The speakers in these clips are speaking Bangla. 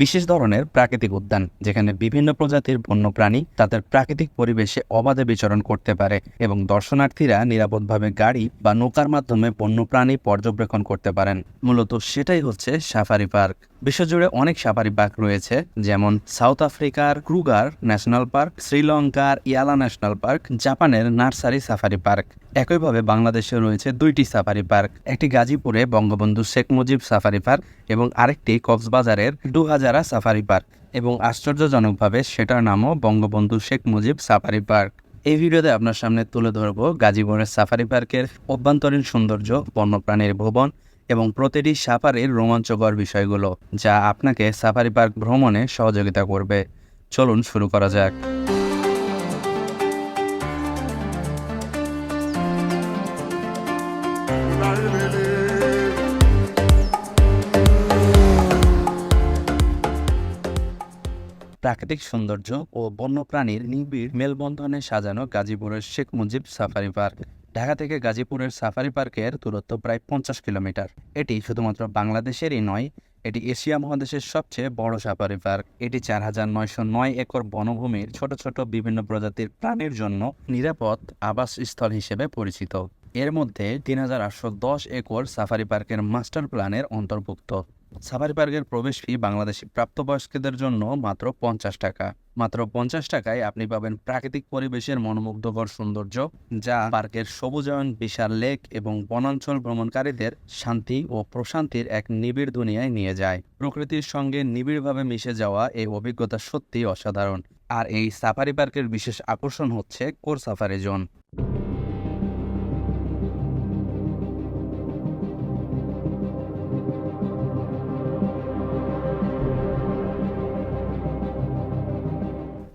বিশেষ ধরনের প্রাকৃতিক উদ্যান, যেখানে বিভিন্ন প্রজাতির বন্য প্রাণী তাদের প্রাকৃতিক পরিবেশে অবাধে বিচরণ করতে পারে এবং দর্শনার্থীরা নিরাপদভাবে গাড়ি বা নৌকার মাধ্যমে বন্য প্রাণী পর্যবেক্ষণ করতে পারেন। মূলত সেটাই হচ্ছে সাফারি পার্ক। বিশ্বজুড়ে অনেক সাফারি পার্ক রয়েছে, যেমন সাউথ আফ্রিকার ক্রুগার ন্যাশনাল পার্ক, শ্রীলঙ্কার ইয়ালা ন্যাশনাল পার্ক, জাপানের নার্সারি সাফারি পার্ক। একইভাবে বাংলাদেশে রয়েছে দুইটি সাফারি পার্ক, একটি গাজীপুরে বঙ্গবন্ধু শেখ মুজিব সাফারি পার্ক এবং আরেকটি কক্সবাজারের দুহাজারা সাফারি পার্ক। এবং আশ্চর্যজনকভাবে সেটার নামও বঙ্গবন্ধু শেখ মুজিব সাফারি পার্ক। এই ভিডিওতে আপনার সামনে তুলে ধরব গাজীপুরের সাফারি পার্কের অভ্যন্তরীণ সৌন্দর্য, বন্যপ্রাণীর ভবন এবং প্রতিটি সাফারির রোমাঞ্চকর বিষয়গুলো, যা আপনাকে সাফারি পার্ক ভ্রমণে সহযোগিতা করবে। চলুন শুরু করা যাক। প্রাকৃতিক সৌন্দর্য ও বন্যপ্রাণীর নিবিড় মেলবন্ধনে সাজানো গাজীপুরের শেখ মুজিব সাফারি পার্ক। ঢাকা থেকে গাজীপুরের সাফারি পার্কের দূরত্ব প্রায় পঞ্চাশ কিলোমিটার। এটি শুধুমাত্র বাংলাদেশেরই নয়, এটি এশিয়া মহাদেশের সবচেয়ে বড় সাফারি পার্ক। এটি চার হাজার নয়শো নয় একর বনভূমির ছোট ছোট বিভিন্ন প্রজাতির প্রাণীর জন্য নিরাপদ আবাসস্থল হিসেবে পরিচিত। এর মধ্যে তিন হাজার আটশো দশ একর সাফারি পার্কের মাস্টার প্ল্যানের অন্তর্ভুক্ত। সাফারি পার্কের প্রবেশ ফি বাংলাদেশি প্রাপ্তবয়স্কদের জন্য মাত্র পঞ্চাশ টাকা। মাত্র পঞ্চাশ টাকায় আপনি পাবেন প্রাকৃতিক পরিবেশের মনোমুগ্ধকর সৌন্দর্য, যা পার্কের সবুজায়ন, বিশাল লেক এবং বনাঞ্চল ভ্রমণকারীদের শান্তি ও প্রশান্তির এক নিবিড় দুনিয়ায় নিয়ে যায়। প্রকৃতির সঙ্গে নিবিড়ভাবে মিশে যাওয়া এই অভিজ্ঞতা সত্যিই অসাধারণ। আর এই সাফারি পার্কের বিশেষ আকর্ষণ হচ্ছে কোর সাফারি জোন।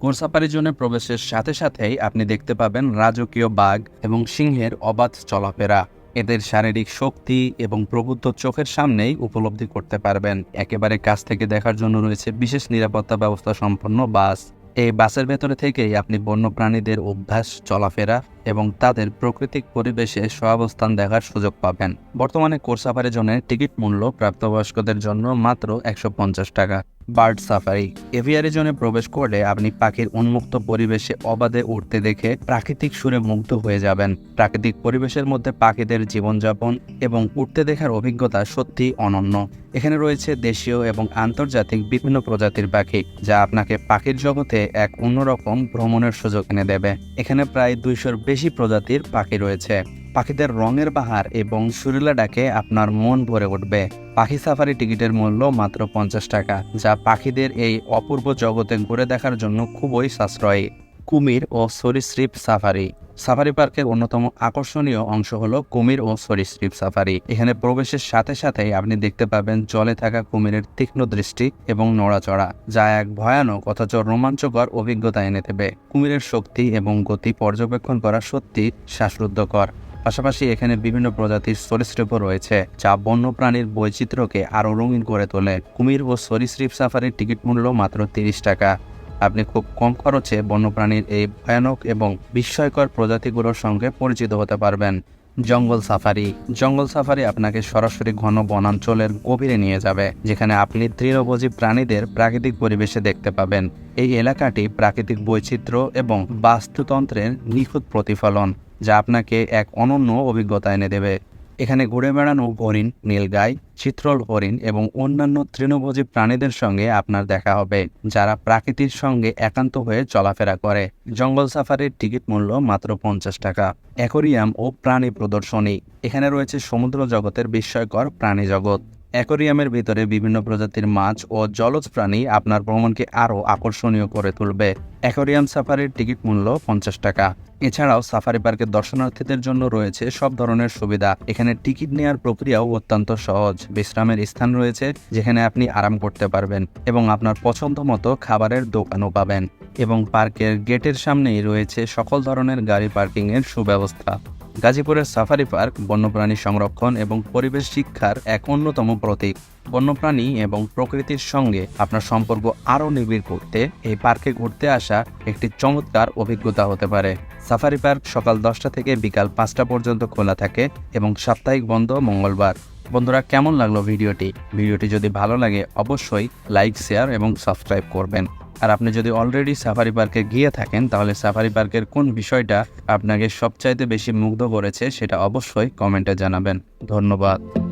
কোরসাপারি জোনে প্রবেশের সাথে সাথেই আপনি দেখতে পাবেন রাজকীয় বাঘ এবং সিংহের অবাধ চলাফেরা। এদের শারীরিক শক্তি এবং প্রবুদ্ধ চোখের সামনেই উপলব্ধি করতে পারবেন। একেবারে কাছ থেকে দেখার জন্য রয়েছে বিশেষ নিরাপত্তা ব্যবস্থা সম্পন্ন বাস। এই বাসের ভেতরে থেকেই আপনি বন্যপ্রাণীদের অভ্যাস, চলাফেরা এবং তাদের প্রাকৃতিক পরিবেশে সহাবস্থান দেখার সুযোগ পাবেন। বর্তমানে কোর সাফারি টিকিট মূল্য প্রাপ্তবয়স্কদের জন্য মাত্র একশো পঞ্চাশ টাকা। Bird safari. এভিয়ারি জোনে প্রবেশ করলে আপনি পাখির উন্মুক্ত পরিবেশে অবাধে উঠতে দেখে প্রাকৃতিক সুরে মুগ্ধ হয়ে যাবেন। প্রাকৃতিক পরিবেশের মধ্যে পাখিদের জীবনযাপন এবং উঠতে দেখার অভিজ্ঞতা সত্যি অনন্য। এখানে রয়েছে দেশীয় এবং আন্তর্জাতিক বিভিন্ন প্রজাতির পাখি, যা আপনাকে পাখির জগতে এক অন্যরকম ভ্রমণের সুযোগ এনে দেবে। এখানে প্রায় দুইশোর বেশি প্রজাতির পাখি রয়েছে। পাখিদের রঙের বাহার এবং সুরিলা ডাকে আপনার মন ভরে উঠবে। পাখি সাফারি টিকিটের মূল্য মাত্র পঞ্চাশ টাকা, যা পাখিদের এই অপূর্ব জগতে ঘুরে দেখার জন্য খুবই সাশ্রয়ী। কুমির ও সরীসৃপ সাফারি। সাফারি পার্কের অন্যতম আকর্ষণীয় অংশ হলো কুমির ও সরীসৃপ সাফারি। এখানে প্রবেশের সাথে সাথেই আপনি দেখতে পাবেন জলে থাকা কুমিরের তীক্ষ্ণ দৃষ্টি এবং নড়াচড়া, যা এক ভয়ানক অথচ রোমাঞ্চকর অভিজ্ঞতা এনে দেবে। কুমিরের শক্তি এবং গতি পর্যবেক্ষণ করা সত্যি শ্বাসরুদ্ধকর। পাশাপাশি এখানে বিভিন্ন প্রজাতির সরীসৃপও রয়েছে, যা বন্যপ্রাণীর বৈচিত্র্যকে আরও রঙিন করে তোলে। কুমির ও সরীসৃপ সাফারির টিকিট মূল্য মাত্র তিরিশ টাকা। আপনি খুব কম খরচে বন্যপ্রাণীর এই ভয়ানক এবং বিস্ময়কর প্রজাতিগুলোর সঙ্গে পরিচিত হতে পারবেন। জঙ্গল সাফারি। জঙ্গল সাফারি আপনাকে সরাসরি ঘন বনাঞ্চলের গভীরে নিয়ে যাবে, যেখানে আপনি তৃণভোজী প্রাণীদের প্রাকৃতিক পরিবেশে দেখতে পাবেন। এই এলাকাটি প্রাকৃতিক বৈচিত্র্য এবং বাস্তুতন্ত্রের নিখুঁত প্রতিফলন। যা আপনাকে এক অনন্য অভিজ্ঞতা এনে দেবে। এখানে ঘুরে বেড়ানো হরিণ, নীলগাই, চিত্রল হরিণ এবং অন্যান্য তৃণভোজী প্রাণীদের সঙ্গে আপনার দেখা হবে, যারা প্রাকৃতির সঙ্গে একান্ত হয়ে চলাফেরা করে। জঙ্গল সাফারির টিকিট মূল্য মাত্র পঞ্চাশ টাকা। অ্যাকোরিয়াম ও প্রাণী প্রদর্শনী। এখানে রয়েছে সমুদ্র জগতের বিস্ময়কর প্রাণী জগৎ। অ্যাকোরিয়ামের ভিতরে বিভিন্ন প্রজাতির মাছ ও জলজ প্রাণী আপনার ভ্রমণকে আরও আকর্ষণীয় করে তুলবে। অ্যাকোরিয়াম সাফারির টিকিট মূল্য পঞ্চাশ টাকা। এছাড়াও সাফারি পার্কের দর্শনার্থীদের জন্য রয়েছে সব ধরনের সুবিধা। এখানে টিকিট নেওয়ার প্রক্রিয়াও অত্যন্ত সহজ। বিশ্রামের স্থান রয়েছে যেখানে আপনি আরাম করতে পারবেন এবং আপনার পছন্দ মতো খাবারের দোকানও পাবেন। এবং পার্কের গেটের সামনেই রয়েছে সকল ধরনের গাড়ি পার্কিংয়ের সুব্যবস্থা। গাজীপুরের সাফারি পার্ক, বন্যপ্রাণী সংরক্ষণ এবং পরিবেশ শিক্ষার এক অন্যতম প্রতীক। বন্যপ্রাণী এবং প্রকৃতির সঙ্গে আপনার সম্পর্ক আরও নিবিড় করতে এই পার্কে ঘুরতে আসা একটি চমৎকার অভিজ্ঞতা হতে পারে। সাফারি পার্ক সকাল দশটা থেকে বিকাল পাঁচটা পর্যন্ত খোলা থাকে এবং সাপ্তাহিক বন্ধ মঙ্গলবার। বন্ধুরা, কেমন লাগল ভিডিওটি? ভিডিওটি যদি ভালো লাগে, অবশ্যই লাইক, শেয়ার এবং সাবস্ক্রাইব করবেন। আর আপনি যদি অলরেডি সাফারি পার্কে গিয়ে থাকেন, তাহলে সাফারি পার্কের কোন বিষয়টা আপনাকে সবচাইতে বেশি মুগ্ধ করেছে সেটা অবশ্যই কমেন্টে জানাবেন। ধন্যবাদ।